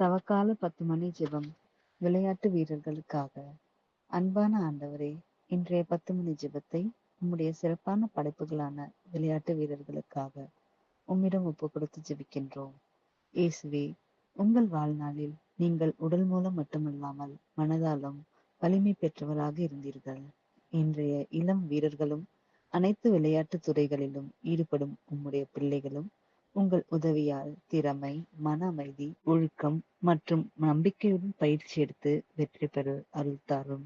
தவக்கால பத்து மணி ஜெபம் விளையாட்டு வீரர்களுக்காக. அன்பான ஆண்டவரே இன்றைய பத்து மணி ஜெபத்தை உம்முடைய சிறப்பான படைப்புகளான விளையாட்டு வீரர்களுக்காக உம்மிடம் ஒப்பு கொடுத்து ஜெபிக்கின்றோம். இயேசுவே உங்கள் வாழ்நாளில் நீங்கள் உடல் மூலம் மட்டுமல்லாமல் மனதாலும் வலிமை பெற்றவராக இருந்தீர்கள். இன்றைய இளம் வீரர்களும் அனைத்து விளையாட்டு துறைகளிலும் ஈடுபடும் உம்முடைய பிள்ளைகளும் உங்கள் உதவியால் திறமை மன அமைதி ஒழுக்கம் மற்றும் நம்பிக்கையுடன் பயிற்சி எடுத்து வெற்றி பெற அருள் தாரும்.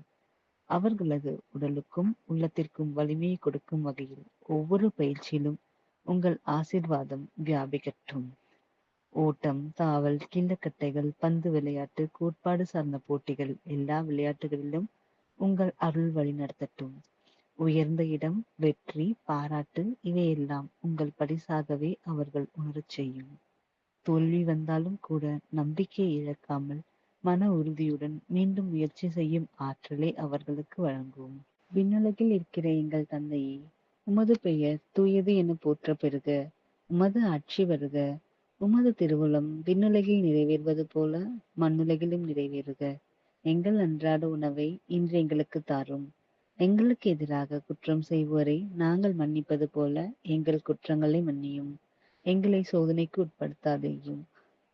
அவர்களது உடலுக்கும் உள்ளத்திற்கும் வலிமையை கொடுக்கும் வகையில் ஒவ்வொரு பயிற்சியிலும் உங்கள் ஆசிர்வாதம் வியாபிக்கட்டும். ஓட்டம் தாவல் கிண்டக்கட்டைகள் பந்து விளையாட்டு கோட்பாடு சார்ந்த போட்டிகள் எல்லா விளையாட்டுகளிலும் உங்கள் அருள் வழி நடத்தட்டும் உயர்ந்த இடம் வெற்றி பாராட்டு இவையெல்லாம் உங்கள் பரிசாகவே அவர்கள் உணரச் செய்யும். தோல்வி வந்தாலும் கூட நம்பிக்கை இழக்காமல் மன உறுதியுடன் மீண்டும் முயற்சி செய்யும் ஆற்றலை அவர்களுக்கு வழங்கும். விண்ணுலகில் இருக்கிற எங்கள் தந்தையே உமது பெயர் தூயது என போற்ற பெறுக. உமது ஆட்சி வருக. உமது திருவுளம் விண்ணுலகில் நிறைவேறுவது போல மண்ணுலகிலும் நிறைவேறுக. எங்கள் அன்றாட உணவை இன்று எங்களுக்கு தாரும். எங்களுக்கு எதிராக குற்றம் செய்வோரை நாங்கள் மன்னிப்பது போல எங்கள் குற்றங்களை மன்னியும். எங்களை சோதனைக்கு உட்படுத்தாதேயும்.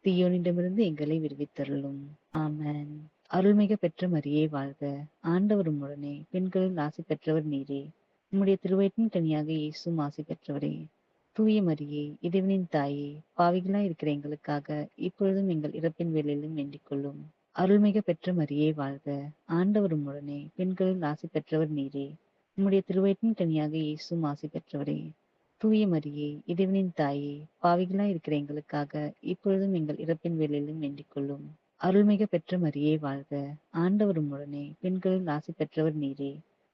தீயோனிடமிருந்து எங்களை விடுவித்தருளும். ஆமன். அருள்மிக பெற்ற மரியே வாழ்க. ஆண்டவரும் உடனே பெண்களில் ஆசை பெற்றவர் நீரே. உம்முடைய திருவயிற்றின் கனியாக இயேசும் ஆசை பெற்றவரே. தூய மரியே இறைவனின் தாயே பாவிகளா இருக்கிற எங்களுக்காக இப்பொழுதும் எங்கள் இறப்பின் வேலையிலும் வேண்டிக் கொள்ளும். அருள்மிக பெற்ற மரியே வாழ்க. ஆண்டவரும் உடனே பெண்களில் ஆசை பெற்றவர் நீரே. உம்முடைய திருவயிற்றின் கனியாக இயேசும் ஆசை பெற்றவரே. தூய மரியே இறைவனின் தாயே பாவிகளா இருக்கிற எங்களுக்காக இப்பொழுதும் எங்கள் இறப்பின் வேலையிலும் வேண்டிக் கொள்ளும். அருள்மிக பெற்ற மரியே வாழ்க. ஆண்டவரும் உடனே பெண்களில் ஆசை பெற்றவர் நீரே.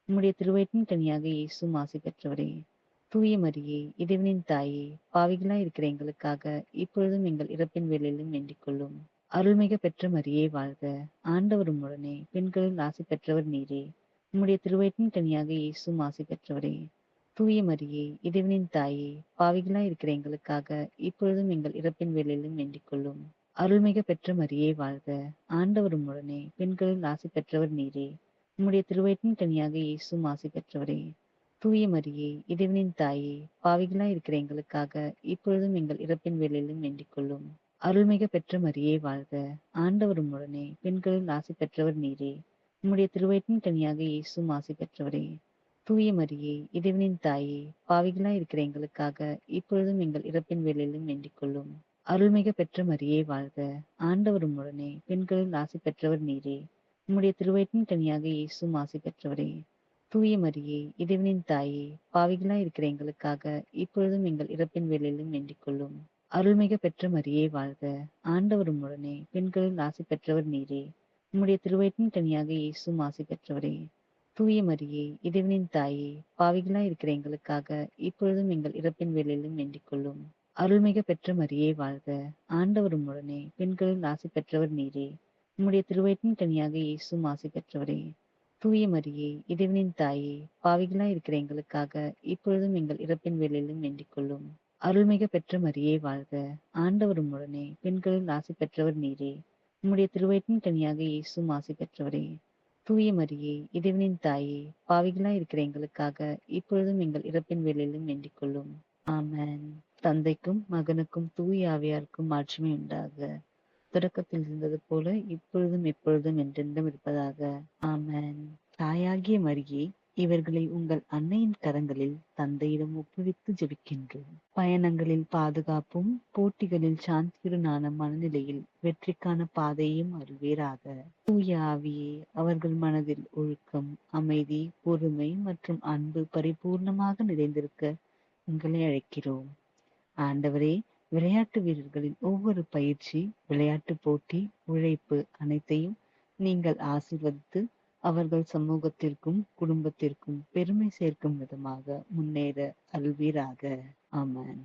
உம்முடைய திருவயிற்றின் கனியாக இயேசும் ஆசை பெற்றவரே. தூய மரியே இறைவனின் தாயே பாவிகளா இருக்கிற எங்களுக்காக இப்பொழுதும் எங்கள் இறப்பின் வேலையிலும் வேண்டிக் கொள்ளும். அருள்மிக பெற்ற மரியே வாழ்க. ஆண்டவர் உடனே பெண்களில் ஆசை பெற்றவர் நீரே. உம்முடைய திருவயிற்றின் கனியாக இயேசும் ஆசை பெற்றவரே. தூய மரியே இறைவனின் தாயே பாவிகளா இருக்கிற எங்களுக்காக இப்பொழுதும் எங்கள் இறப்பின் வேலையிலும் வேண்டிக் கொள்ளும். அருள்மிக பெற்ற மரியே வாழ்க. ஆண்டவர் உடனே பெண்களில் ஆசை பெற்றவர் நீரே. உம்முடைய திருவயிற்றின் கனியாக இயேசும் ஆசை பெற்றவரே. தூய மரியே இறைவனின் தாயே பாவிகளா இருக்கிற எங்களுக்காக இப்பொழுதும் எங்கள் இறப்பின் வேலையிலும் வேண்டிக் கொள்ளும். அருள்மிக பெற்ற மரியே வாழ்க. ஆண்டவரும் உடனே பெண்களில் ஆசை பெற்றவர் நீரே. உம்முடைய திருவயிற்றின் கனியாக இயேசும் ஆசை பெற்றவரே. தூய மரியே இறைவனின் தாயே பாவிகளா இருக்கிற எங்களுக்காக இப்பொழுதும் எங்கள் இறப்பின் வேலையிலும் வேண்டிக் கொள்ளும். அருள்மிக பெற்ற மரியே வாழ்க. ஆண்டவரும் உடனே பெண்களில் ஆசை பெற்றவர் நீரே. உம்முடைய திருவயிற்றின் கனியாக இயேசும் ஆசை பெற்றவரே. தூய மரியே இறைவனின் தாயே பாவிகளா இருக்கிற எங்களுக்காக இப்பொழுதும் எங்கள் இறப்பின் வேலையிலும் வேண்டிக் கொள்ளும். அருள்மிக பெற்ற மரியே வாழ்க. ஆண்டவரும் உடனே பெண்களில் ஆசை பெற்றவர் நீரே. உம்முடைய திருவயிற்றின் கனியாக இயேசும் ஆசை பெற்றவரே. தூய மரியே இறைவனின் தாயே பாவிகளா இருக்கிற எங்களுக்காக இப்பொழுதும் எங்கள் இறப்பின் வேலையிலும் வேண்டிக் கொள்ளும். அருள்மிக பெற்ற மரியே வாழ்க. ஆண்டவரும் உடனே பெண்களில் ஆசை பெற்றவர் நீரே. உம்முடைய திருவயிற்றின் கனியாக இயேசும் ஆசை பெற்றவரே. தூய மரியே இறைவனின் தாயே பாவிகளா இருக்கிற எங்களுக்காக இப்பொழுதும் எங்கள் இறப்பின் வேலையிலும் வேண்டிக் கொள்ளும். அருள்மிக பெற்ற மரியே வாழ்க. ஆண்டவர் உடனே பெண்களில் ஆசை பெற்றவர் நீரே. உம்முடைய திருவயிற்றின் கனியாக இயேசும் ஆசை பெற்றவரே. தூய மரியே இறைவனின் தாயே பாவிகளா இருக்கிற எங்களுக்காக இப்பொழுதும் எங்கள் இறப்பின் வேலையிலும் வேண்டிக் கொள்ளும். ஆமன். தந்தைக்கும் மகனுக்கும் தூய ஆவியாருக்கும் மாற்றமே உண்டாக. தொடக்கத்தில் இருந்தது போல இப்பொழுதும் எப்பொழுதும் என்றென்றும் இருப்பதாக. ஆமன். தாயாகிய மரியே இவர்களை உங்கள் அன்னையின் கரங்களில் தந்தையிடம் ஒப்புவித்து ஜெபிக்கின்றோம். பயணங்களில் பாதுகாப்பும் போட்டிகளில் சாந்தியுடனான மனநிலையில் வெற்றிக்கான பாதையும் அருள்வீராக. தூய ஆவியே அவர்கள் மனதில் ஒழுக்கம் அமைதி பொறுமை மற்றும் அன்பு பரிபூர்ணமாக நிறைந்திருக்க உங்களை அழைக்கிறோம். ஆண்டவரே விளையாட்டு வீரர்களின் ஒவ்வொரு பயிற்சி விளையாட்டு போட்டி உழைப்பு அனைத்தையும் நீங்கள் ஆசிர்வதித்து அவர்கள் சமூகத்திற்கும் குடும்பத்திற்கும் பெருமை சேர்க்கும் விதமாக முன்னேற அல்வீராக ஆமன்.